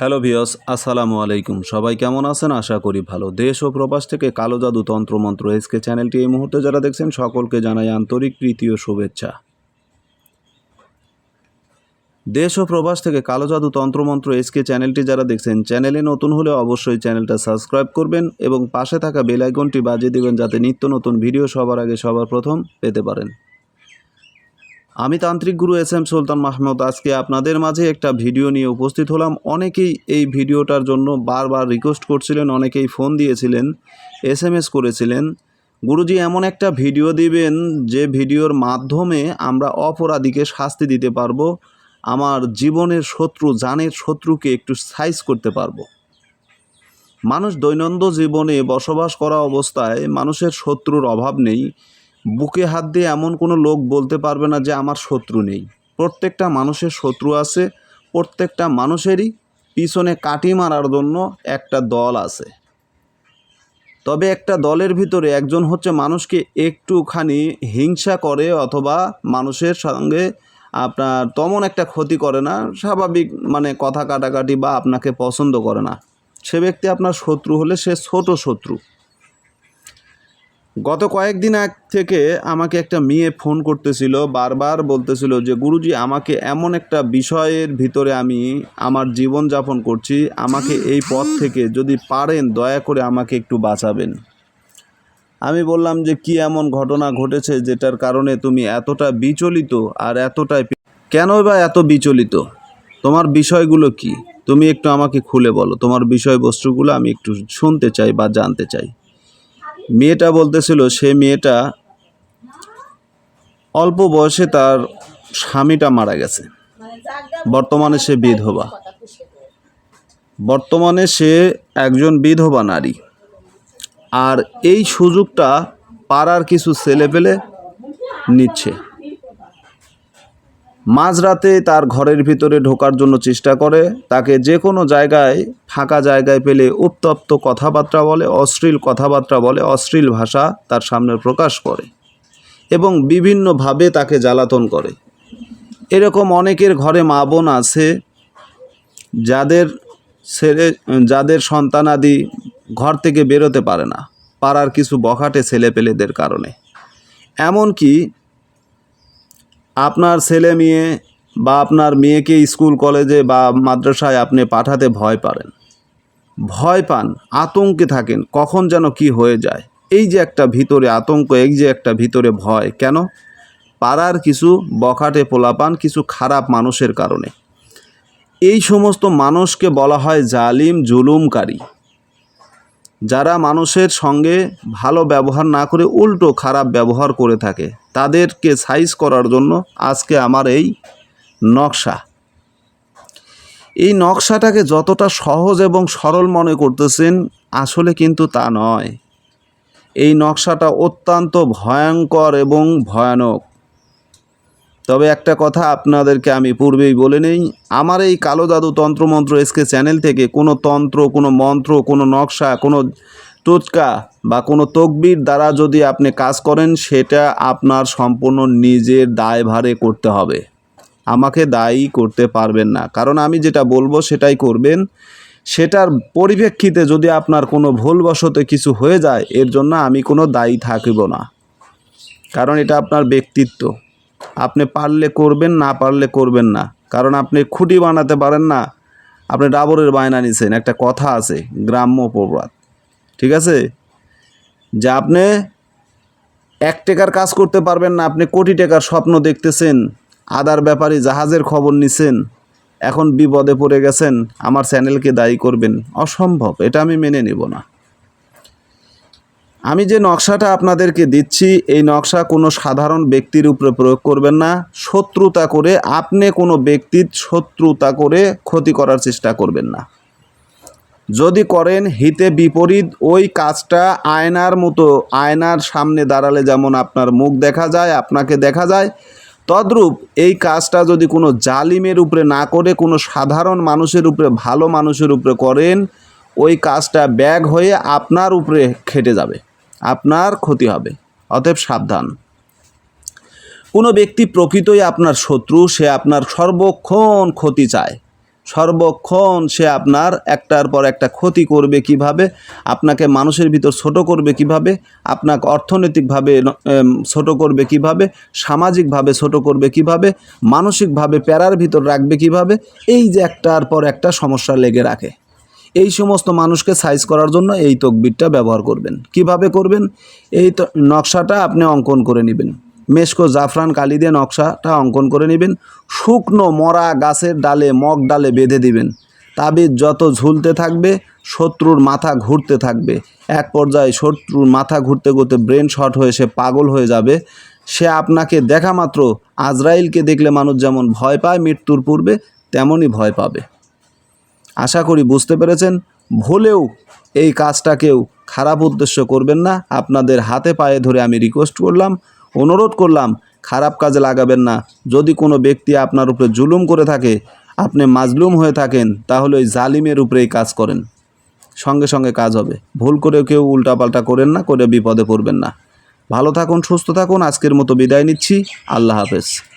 Hello ভিয়স আসসালামু আলাইকুম। সবাই কেমন আছেন? আশা করি ভালো। দেশ ও প্রবাস থেকে কালো জাদু তন্ত্রমন্ত্র এসকে চ্যানেলটি এই মুহূর্তে যারা দেখছেন, সকলকে জানাই আন্তরিক প্রীতি ও শুভেচ্ছা। দেশ ও প্রবাস থেকে কালো জাদু তন্ত্রমন্ত্র এসকে চ্যানেলটি যারা দেখছেন, চ্যানেলে নতুন হলে অবশ্যই চ্যানেলটা সাবস্ক্রাইব করবেন এবং পাশে থাকা বেল আইকনটি বাজিয়ে দেবেন যাতে নিত্য নতুন ভিডিও সবার আগে সবার প্রথম পেতে পারেন। আমি তান্ত্রিক গুরু এস এম সুলতান মাহমুদ। আজকে আপনাদের মাঝে একটা ভিডিও নিয়ে উপস্থিত হলাম। অনেকেই এই ভিডিওটার জন্য বারবার রিকোয়েস্ট করছিলেন, অনেকেই ফোন দিয়েছিলেন এস এম এস করেছিলেন। গুরুজি, এমন একটা ভিডিও দিবেন, যে ভিডিওর মাধ্যমে আমরা অপরাধীকে শাস্তি দিতে পারব, আমার জীবনের শত্রু, জানের শত্রুকে একটু সাইজ করতে পারব। মানুষ দৈনন্দিন জীবনে বসবাস করা অবস্থায় মানুষের শত্রুর অভাব নেই। বুকে হাত দিয়ে এমন কোনো লোক বলতে পারবে না যে আমার শত্রু নেই। প্রত্যেকটা মানুষের শত্রু আছে, প্রত্যেকটা মানুষেরই পিছনে কাটি মারার জন্য একটা দল আছে। তবে একটা দলের ভিতরে একজন হচ্ছে মানুষকে একটুখানি হিংসা করে অথবা মানুষের সঙ্গে আপনার তেমন একটা ক্ষতি করে না, স্বাভাবিক মানে কথা কাটাকাটি বা আপনাকে পছন্দ করে না। সে ব্যক্তি আপনার শত্রু হলে সে ছোট শত্রু। গত কয়েকদিন আগ থেকে আমাকে একটা মেয়ে ফোন করতেছিল, বারবার বলতেছিল যে, গুরুজি, আমাকে এমন একটা বিষয়ের ভিতরে আমি আমার জীবন যাপন করছি। আমাকে এই পথ থেকে যদি পারেন, দয়া করে আমাকে একটু বাঁচাবেন। আমি বললাম যে, কি এমন ঘটনা ঘটেছে যেটার কারণে তুমি এতটা বিচলিত আর এতটাই কেন বা এত বিচলিত? তোমার বিষয়গুলো কি? তুমি একটু আমাকে খুলে বলো। তোমার বিষয়বস্তুগুলো আমি একটু শুনতে চাই বা জানতে চাই। মেয়েটা বলতেছিল, সে মেয়েটা অল্প বয়সে তার স্বামীটা মারা গেছে। বর্তমানে সে বিধবা। বর্তমানে সে একজন বিধবা নারী। আর এই সুযোগটা পাড়ার কিছু ছেলে পেলে নিচ্ছে। মাঝরাতে তার ঘরের ভিতরে ঢোকার জন্য চেষ্টা করে। তাকে যে কোনো জায়গায়, ফাঁকা জায়গায় পেলে উত্তপ্ত কথাবার্তা বলে, অশ্লীল কথাবার্তা বলে, অশ্লীল ভাষা তার সামনে প্রকাশ করে এবং বিভিন্নভাবে তাকে জ্বালাতন করে। এরকম অনেকের ঘরে মা বোন আছে, যাদের ছেলে, যাদের সন্তানাদি ঘর থেকে বেরোতে পারে না, পাড়ার কিছু বখাটে ছেলেপেলেদের কারণে। এমনকি আপনার ছেলে মেয়ে বা আপনার মেয়েকে স্কুল, কলেজে বা মাদ্রাসায় আপনি পাঠাতে ভয় পারেন। ভয় পান, আতঙ্কে থাকেন, কখন যেন কি হয়ে যায়। এই যে একটা ভিতরে আতঙ্ক, এই যে একটা ভিতরে ভয়, কেন? পাড়ার কিছু বখাটে পোলাপান, কিছু খারাপ মানুষের কারণে। এই সমস্ত মানুষকে বলা হয় জালিম, জুলুমকারী। যারা মানুষের সঙ্গে ভালো ব্যবহার না করে উল্টো খারাপ ব্যবহার করে থাকে, তাদেরকে সাইজ করার জন্য আজকে আমার এই নকশা। এই নকশাটাকে যতটা সহজ এবং সরল মনে করতেছেন, আসলে কিন্তু তা নয়। এই নকশাটা অত্যন্ত ভয়ঙ্কর এবং ভয়ানক। তবে একটা কথা আপনাদেরকে আমি পূর্বেই বলে নেই, আমার এই কালো জাদু তন্ত্রমন্ত্র এসকে চ্যানেল থেকে কোনো তন্ত্র, কোনো মন্ত্র, কোনো নকশা, কোনো টোটকা বা কোনো তকবির দ্বারা যদি আপনি কাজ করেন, সেটা আপনার সম্পূর্ণ নিজের দায়ভারে করতে হবে। আমাকে দায়ী করতে পারবেন না। কারণ আমি যেটা বলব সেটাই করবেন। সেটার পরিপ্রেক্ষিতে যদি আপনার কোনো ভুলবশত কিছু হয়ে যায়, এর জন্য আমি কোনো দায়ী থাকিব না। কারণ এটা আপনার ব্যক্তিত্ব। আপনি পারলে করবেন, না পারলে করবেন না। কারণ আপনি খুঁটি বানাতে পারেন না। আপনি ডাবরের বায়না নিছেন, একটা কথা আছে, গ্রাম্য প্রবাদ ঠিক আছে? যে আপনি এক টাকার কাজ করতে পারবেন না, আপনি কোটি টাকার স্বপ্ন দেখতেছেন, আদার ব্যাপারে জাহাজের খবর নিছেন, এখন বিপদে পড়ে গেছেন, আমার চ্যানেলকে দায়ী করবেন। অসম্ভব, এটা আমি মেনে নেব না। আমি যে নকশাটা আপনাদেরকে দিচ্ছি, এই নকশা কোনো সাধারণ ব্যক্তির উপরে প্রয়োগ করবেন না। শত্রুতা করে আপনি কোনো ব্যক্তির শত্রুতা করে ক্ষতি করার চেষ্টা করবেন না। যদি করেন, হিতে বিপরীত ওই কাজটা আয়নার মতো, আয়নার সামনে দাঁড়ালে যেমন আপনার মুখ দেখা যায়, আপনাকে দেখা যায়, তদ্রূপ এই কাজটা যদি কোনো জালিমের উপরে না করে, কোনো সাধারণ মানুষের উপরে, ভালো মানুষের উপরে করেন, ওই কাজটা ব্যাগ হয়ে আপনার উপরে খেটে যাবে। আপনার ক্ষতি হবে। অতএব সাবধান। কোনো ব্যক্তি প্রকৃতই আপনার শত্রু, সে আপনার সর্বক্ষণ ক্ষতি চায়। সর্বক্ষণ সে আপনার একটার পর একটা ক্ষতি করবে কীভাবে? আপনাকে মানুষের ভিতর ছোট করবে কীভাবে? আপনাকে অর্থনৈতিকভাবে ছোট করবে কীভাবে? সামাজিকভাবে ছোট করবে কীভাবে? মানসিকভাবে প্যারার ভিতর রাখবে কীভাবে? এই যে একটার পর একটা সমস্যা লেগে রাখে। এই সমস্ত মানুষকে সাইজ করার জন্য এই তকবিরটা ব্যবহার করবেন। কীভাবে করবেন? এই নকশাটা আপনি অঙ্কন করে নেবেন। মেশকো জাফরান কালি দিয়ে নকশাটা অঙ্কন করে নেবেন। শুকনো মরা গাছের ডালে মগ ডালে বেঁধে দিবেন। তাবিজ যত ঝুলতে থাকবে, শত্রুর মাথা ঘুরতে থাকবে। এক পর্যায়ে শত্রুর মাথা ঘুরতে ঘুরতে ব্রেন শর্ট হয়ে সে পাগল হয়ে যাবে। সে আপনাকে দেখা মাত্র আজরাইলকে দেখলে মানুষ যেমন ভয় পায়, মৃত্যুর পূর্বে তেমনই ভয় পাবে। আশা করি বুঝতে পেরেছেন। ভুলেও এই কাজটা কেউ খারাপ উদ্দেশ্য করবেন না। আপনাদের হাতে পায়ে ধরে আমি রিকোয়েস্ট করলাম, অনুরোধ করলাম, খারাপ কাজে লাগাবেন না। যদি কোনো ব্যক্তি আপনার উপরে জুলুম করে থাকে, আপনি মাজলুম হয়ে থাকেন, তাহলে ওই জালিমের উপরে এই কাজ করেন। সঙ্গে সঙ্গে কাজ হবে। ভুল করে কেউ উল্টাপাল্টা করেন না, করে বিপদে পড়বেন না। ভালো থাকুন, সুস্থ থাকুন। আজকের মতো বিদায় নিচ্ছি। আল্লাহ হাফেজ।